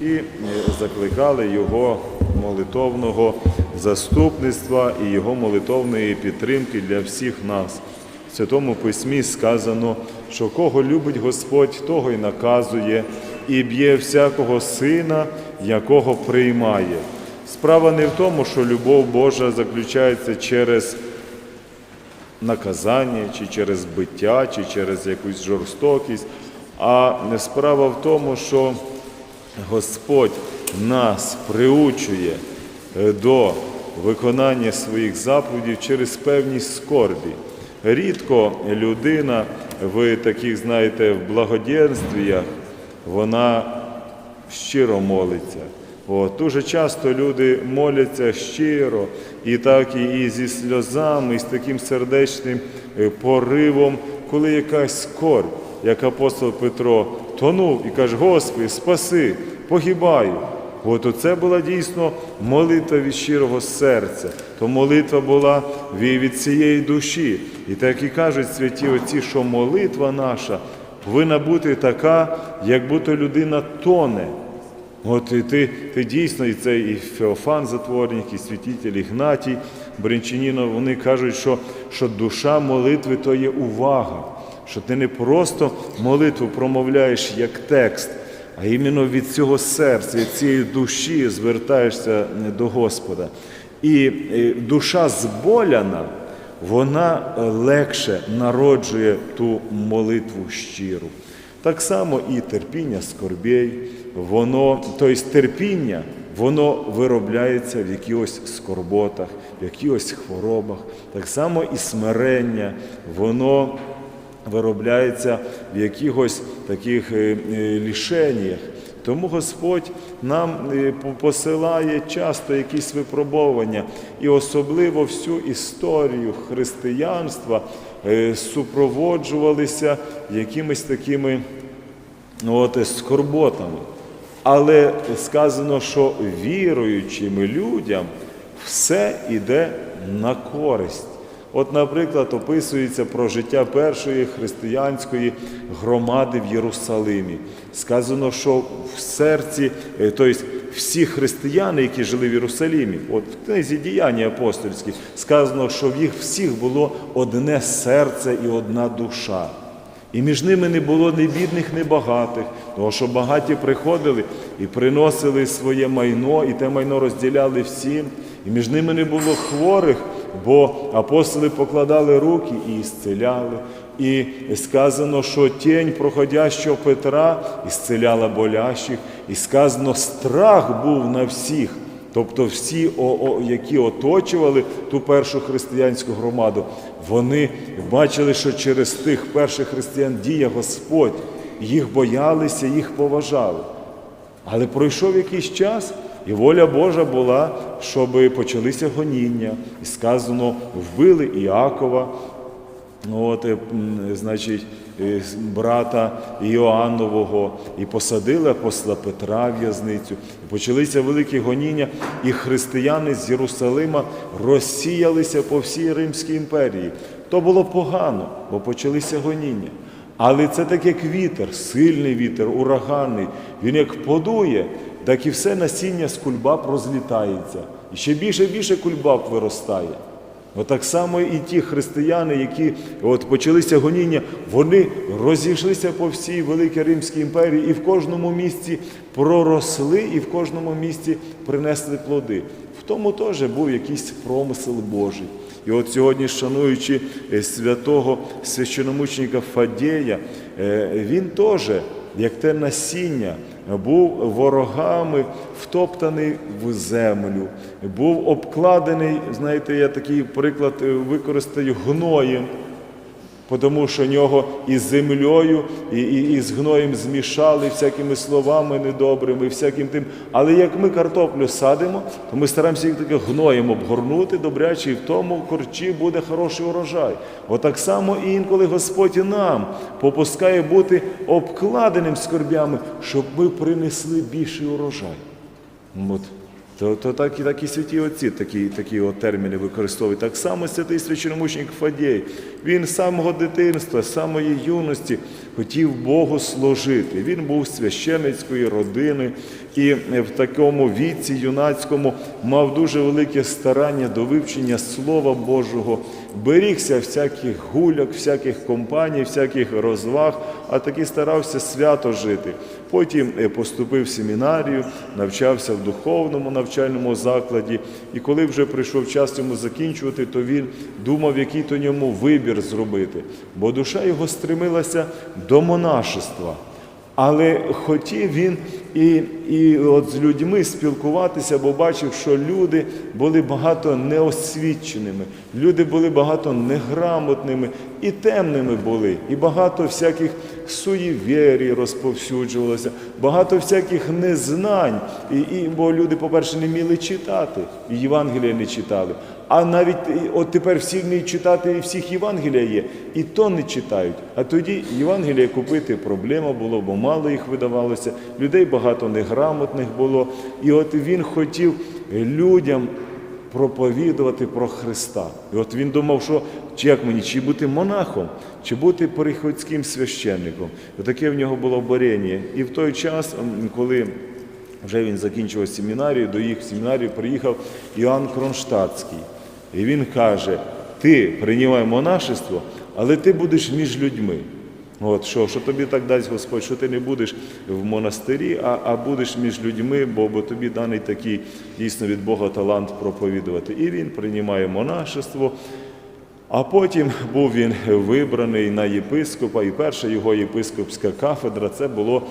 і е, закликали його молитовного заступництва і його молитовної підтримки для всіх нас. В Святому Письмі сказано, що кого любить Господь, того й наказує, і б'є всякого сина, якого приймає. Справа не в тому, що любов Божа заключається через наказання, чи через биття, чи через якусь жорстокість. А не справа в тому, що Господь нас приучує е, до виконання своїх заповідей через певність скорбі. Рідко людина в таких, знаєте, в благоденствіях, вона щиро молиться. От, дуже часто люди моляться щиро, і так і, зі сльозами, і з таким сердечним е, поривом, коли якась скорбь, як апостол Петро тонув і каже: Господи, спаси, погибаю. От оце була дійсно молитва від щирого серця, то молитва була від цієї душі. І так і кажуть святі отці, що молитва наша повинна бути така, як будто людина тоне. От і ти, ти дійсно, і це і Феофан Затворник, і святитель Ігнатій Бринчаніно, вони кажуть, що, що душа молитви то є увага, що ти не просто молитву промовляєш як текст, а іменно від цього серця, від цієї душі звертаєшся до Господа. І е, душа зболяна, вона легше народжує ту молитву щиру. Так само і терпіння скорбей, воно, тобто терпіння, воно виробляється в якихось скорботах, в якихось хворобах. Так само і смирення, воно виробляється в якихось таких е, е, лішеннях. Тому Господь нам е, посилає часто якісь випробовування, і особливо всю історію християнства е, супроводжувалися якимись такими ну, от, скорботами. Але сказано, що віруючим людям все йде на користь. От, наприклад, описується про життя першої християнської громади в Єрусалимі. Сказано, що в серці, е, тобто всі християни, які жили в Єрусалимі, от в книзі діяння апостольські, сказано, що в їх всіх було одне серце і одна душа. І між ними не було ні бідних, ні багатих, тому що багаті приходили і приносили своє майно, і те майно розділяли всім. І між ними не було хворих, бо апостоли покладали руки і ісцеляли. І сказано, що тінь проходящого Петра ісцеляла болящих, і сказано, страх був на всіх. Тобто всі, які оточували ту першу християнську громаду, вони бачили, що через тих перших християн діє Господь, їх боялися, їх поважали. Але пройшов якийсь час, і воля Божа була, щоб почалися гоніння. І сказано, вбили Іакова, От, е, значить, е, брата Іоаннового, і посадили апостола Петра в в'язницю. Почалися великі гоніння, і християни з Єрусалима розсіялися по всій Римській імперії. То було погано, бо почалися гоніння. Але це так як вітер, сильний вітер, ураганний. Він як подує, так і все насіння з кульбаб розлітається. І ще більше і більше кульбаб виростає. Отак само і ті християни, які от почалися гоніння, вони розійшлися по всій Великій Римській імперії і в кожному місці проросли, і в кожному місці принесли плоди. В тому теж був якийсь промисел Божий. І от сьогодні, шануючи е, святого священомученика Фадєя, е, він теж, як те насіння, був ворогами втоптаний в землю, був обкладений, знаєте, я такий приклад е, використаю гноєм. Тому що нього і з землею, і, і, і з гноєм змішали всякими словами недобрими, всяким тим. Але як ми картоплю садимо, то ми стараємося їх таки гноєм обгорнути добряче, і в тому корчі буде хороший урожай. Отак само і інколи Господь і нам попускає бути обкладеним скорбями, щоб ми принесли більший урожай. От. То, то так, і так і святі отці такі, такі от терміни використовують. Так само святий священомучник Фадєй. Він з самого дитинства, з самої юності хотів Богу служити. Він був священицької родини і в такому віці юнацькому мав дуже велике старання до вивчення Слова Божого, берігся всяких гуляк, всяких компаній, всяких розваг, а таки старався свято жити. Потім е, поступив в семінарію, навчався в духовному навчальному закладі. І коли вже прийшов час йому закінчувати, то він думав, який то ньому вибір зробити. Бо душа його стремилася до монашества. Але хотів він і, і от з людьми спілкуватися, бо бачив, що люди були багато неосвіченими, люди були багато неграмотними і темними були, і багато всяких суєвірій розповсюджувалося, багато всяких незнань. І, і, бо люди, по-перше, не вміли читати, і Євангелія не читали. А навіть от тепер всі вміють читати, всіх Євангелія є, і то не читають. А тоді Євангелія купити проблема було, бо мало їх видавалося, людей багато неграмотних було. І от він хотів людям проповідувати про Христа. І от він думав, що чи як мені, чи бути монахом, чи бути приходським священником. Таке в нього було борення. І в той час, коли вже він закінчував семінарію, до їх семінарію приїхав Іоанн Кронштадтський. І він каже: ти приймай монашество, але ти будеш між людьми. От, що, що тобі так дасть Господь, що ти не будеш в монастирі, а, а будеш між людьми, бо, бо тобі даний такий дійсно від Бога талант проповідувати. І він приймає монашество. А потім був він вибраний на єпископа, і перша його єпископська кафедра це було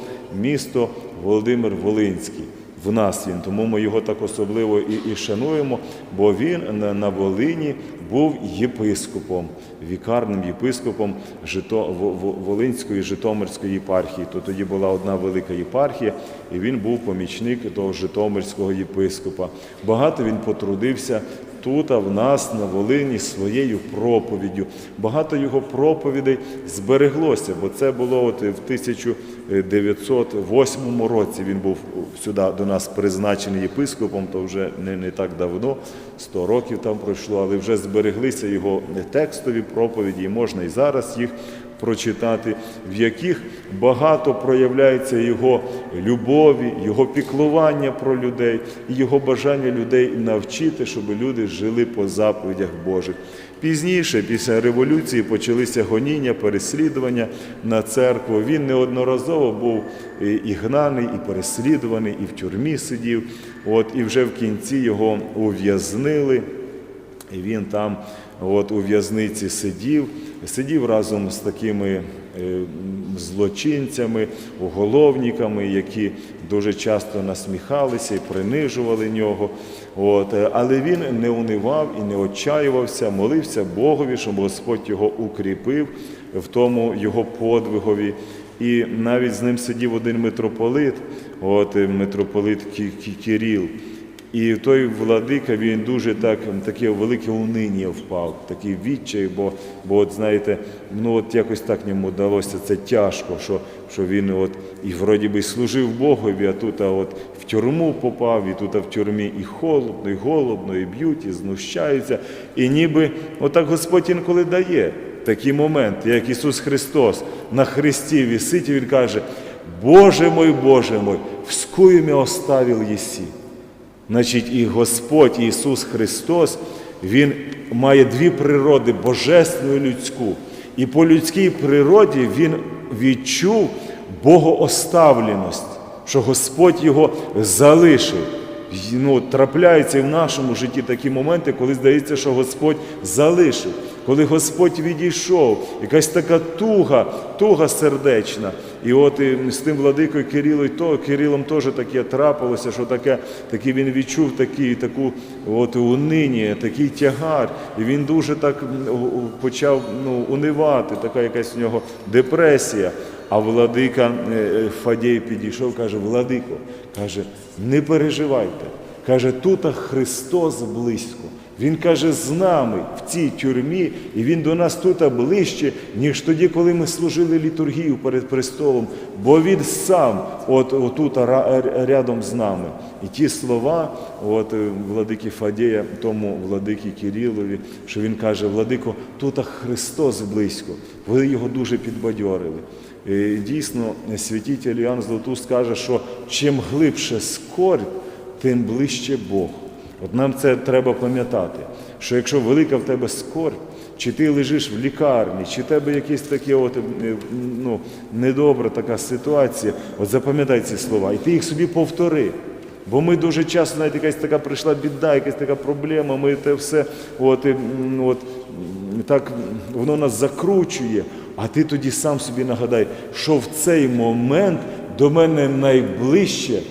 місто Володимир Волинський. В нас він, тому ми його так особливо і, і шануємо, бо він на, Волині був єпископом, вікарним єпископом Жито, Во- Во- Волинської Житомирської єпархії. То тоді була одна велика єпархія, і він був помічник того Житомирського єпископа. Багато він потрудився тут, а в нас на Волині своєю проповіддю. Багато його проповідей збереглося, бо це було от в 1908 році. Він був сюди до нас призначений єпископом, то вже не, не так давно, 100 років там пройшло, але вже збереглися його текстові проповіді, і можна і зараз їх прочитати, в яких багато проявляється його любові, його піклування про людей, і його бажання людей навчити, щоб люди жили по заповідях Божих. Пізніше, після революції, почалися гоніння, переслідування на церкву. Він неодноразово був і і гнаний, і переслідуваний, і в тюрмі сидів. От, і вже в кінці його ув'язнили. І він там от, у в'язниці сидів, сидів разом з такими е, злочинцями, уголовниками, які дуже часто насміхалися і принижували нього. От, е, але він не унивав і не отчаювався, молився Богові, щоб Господь його укріпив в тому його подвигові. І навіть з ним сидів один митрополит, от е, митрополит Кі- Кі- Кіріл. І той владика він дуже так таке велике униння впав, такий відчай, бо, бо от знаєте, ну от якось так йому вдалося це тяжко, що, що він от і вроді би служив Богові, а тут а от в тюрму попав, і тут а в тюрмі і холодно, і голодно, і б'ють, і знущаються. І ніби отак Господь інколи дає такі моменти, як Ісус Христос на Христі висить, і Він каже: Боже мой, Боже мой, вскую мя оставил єсі. Значить, і Господь Ісус Христос, Він має дві природи божественну і людську. І по людській природі Він відчув богооставленість, що Господь його залишив. Ну, трапляються і в нашому житті такі моменти, коли здається, що Господь залишив. Коли Господь відійшов, якась така туга, туга сердечна. І от і з тим владикою Кирилом, і то Кирилом теж таке трапилося, що таке, таки він відчув такі, таку от унині, такий тягар. І він дуже так почав ну, унивати, така якась у нього депресія. А владика е, е, Фадій підійшов, каже: Владико, каже, не переживайте. Каже, тут Христос близько. Він каже, з нами в цій тюрмі, і Він до нас тут ближче, ніж тоді, коли ми служили літургію перед престолом, бо Він сам от, отут рядом з нами. І ті слова от, е, владики Фадія, тому владики Кирилові, що він каже, Владико, тут Христос близько. Ви його дуже підбадьорили. Е, Дійсно, святитель Іоанн Златуст каже, що чим глибше скорбь, тим ближче Бог. От нам це треба пам'ятати, що якщо велика в тебе скорбь, чи ти лежиш в лікарні, чи в тебе якась таке от, е, ну, недобра така ситуація, от запам'ятай ці слова, і ти їх собі повтори. Бо ми дуже часто, навіть якась така прийшла біда, якась така проблема, ми те все от, от, так воно нас закручує. А ти тоді сам собі нагадай, що в цей момент до мене найближче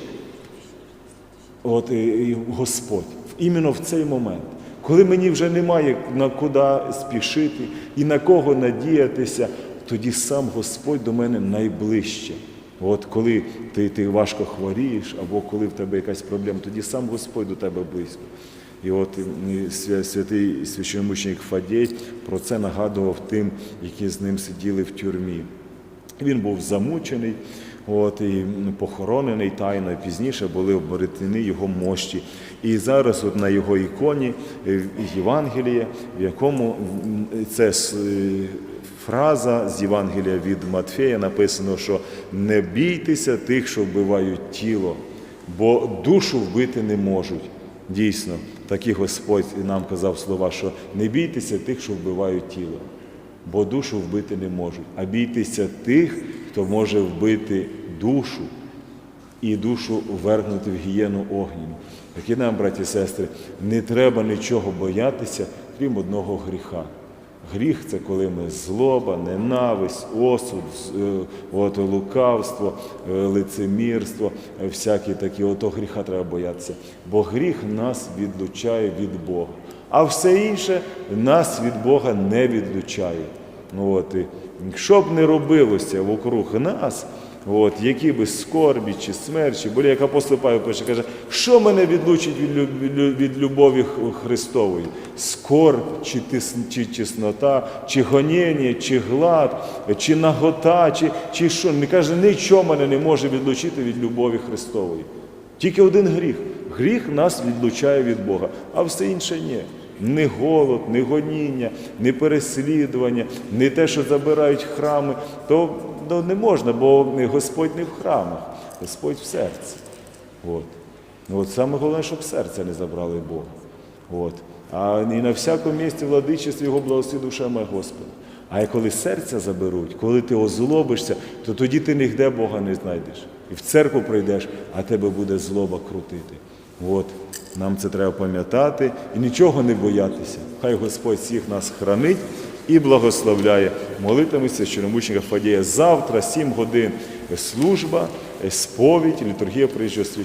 от, і, і Господь. Іменно в цей момент. Коли мені вже немає на куди спішити і на кого надіятися, тоді сам Господь до мене найближче. От коли ти, ти важко хворієш, або коли в тебе якась проблема, тоді сам Господь до тебе близько. І от святий священомученик Фадій про це нагадував тим, які з ним сиділи в тюрмі. Він був замучений, от, і похоронений тайно, і пізніше були обретені його мощі. І зараз от на його іконі е, Євангеліє, в якому це е, фраза з Євангелія від Матфея написано, що не бійтеся тих, що вбивають тіло, бо душу вбити не можуть. Дійсно, так і Господь нам казав слова, що не бійтеся тих, що вбивають тіло бо душу вбити не можуть. А бійтеся тих, хто може вбити душу і душу вергнути в гієну огнену. Так і нам, браті і сестри, не треба нічого боятися, крім одного гріха. Гріх це коли ми злоба, ненависть, осуд, е, от, лукавство, е, лицемірство, е, всякі такі, ото гріха треба боятися. Бо гріх нас відлучає від Бога. А все інше нас від Бога не відлучає. От, і що б не робилося вокруг нас, от, які би скорбі чи смерті, болі, як апостол Павло пише, каже, що мене відлучить від, любові Христової? Скорб, чи, тис, чи тіснота, чи гоніння, чи глад, чи нагота, чи, чи що. Не каже, нічого мене не може відлучити від любові Христової. Тільки один гріх. Гріх нас відлучає від Бога, а все інше ні. Не голод, не гоніння, не переслідування, не те, що забирають храми, то, то не можна, бо Господь не в храмах, Господь в серці. От. Ну, от саме головне, щоб серця не забрали Бога. От. А і на всякому місці владичестві його благослови душа моя Господа. А коли серця заберуть, коли ти озлобишся, то тоді ти нігде Бога не знайдеш. І в церкву прийдеш, а тебе буде злоба крутити. От. Нам це треба пам'ятати і нічого не боятися. Хай Господь всіх нас хранить і благословляє. Молитимося щономучника Фадія. Завтра, 7 годин, служба, сповідь, літургія приїжджого священника.